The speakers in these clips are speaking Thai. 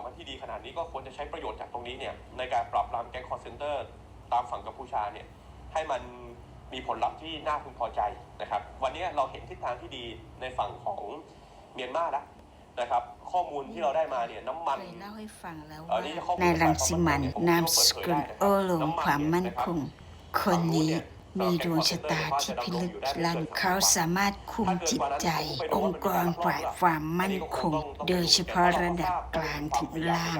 สัมพันธ์ที่ดีขนาดนี้ก็ควรจะใช้ประโยชน์จากตรงนี้เนี่ยในการปราบปรามแก๊งคอร์เซนเตอร์ตามฝั่งกัมพูชาเนี่ยให้มันมีผลลัพธ์ที่น่าพึงพอใจนะครับ วันนี้เราเห็นทิศทางที่ดีในฝั่งของเมียนมาแล้วนะครับ ข้อมูลที่เราได้มาเนี่ยน้ำมันเคยเล่าให้ฟังแล้วเอ่อว่านี่ข้อมูลนายรังสิมันจากความมั่นคงนามสกุลผมคิดว่าเปิดเผยได้นะครับโอโลงน้ำมันความมั่นเนี่ยนะครับคงคนนี้ มีดวงชะตาที่พิลึกลั่นเขาสามารถคุมจิตใจ องค์กรฝ่ายความมั่นคง โดยเฉพาะระดับกลางถึงล่าง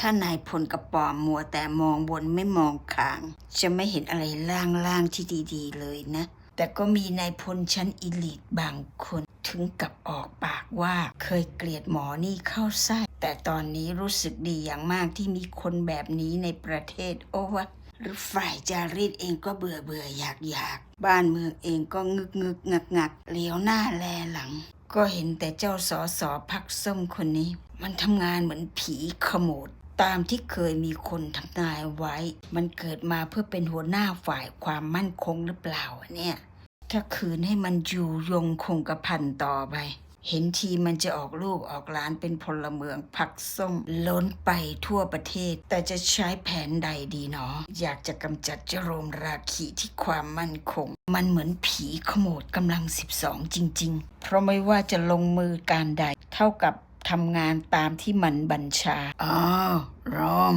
ถ้านายพลกระป๋อมมัวแต่มองบนไม่มองข้าง จะไม่เห็นอะไรล่างๆที่ดีๆเลยนะ แต่ก็มีนายพลชั้นอีลิทบางคนถึงกับออกปากว่าเคยเกลียดหมอนี่เข้าไส้แต่ตอนนี้รู้สึกดีอย่างมากที่มีคนแบบนี้ในประเทศโอวะ หรือฝ่ายจารีตเองก็เบื่อเบื่ออยากอยาก บ้านเมืองเองก็งึกงึกงักงักเหลียวหน้าแลหลัง ก็เห็นแต่เจ้าสอสอพักส้มคนนี้ มันทำงานเหมือนผีขโมดตามที่เคยมีคนทำนายไว้ มันเกิดมาเพื่อเป็นหัวหน้าฝ่ายความมั่นคงหรือเปล่าเนี่ย ถ้าคืนให้มันอยู่ยงคงกระพันต่อไป เห็นทีมันจะออกลูกออกหลานเป็นพลเมืองพักส้มล้นไปทั่วประเทศ แต่จะใช้แผนใดดีเนาะอยากจะกำจัดเจโรมราคีที่ความมั่นคง มันเหมือนผีขโมดกำลัง 12 จริง ๆ เพราะไม่ว่าจะลงมือการใดเท่ากับทำงานตามที่มันบัญชาอ๋อรอม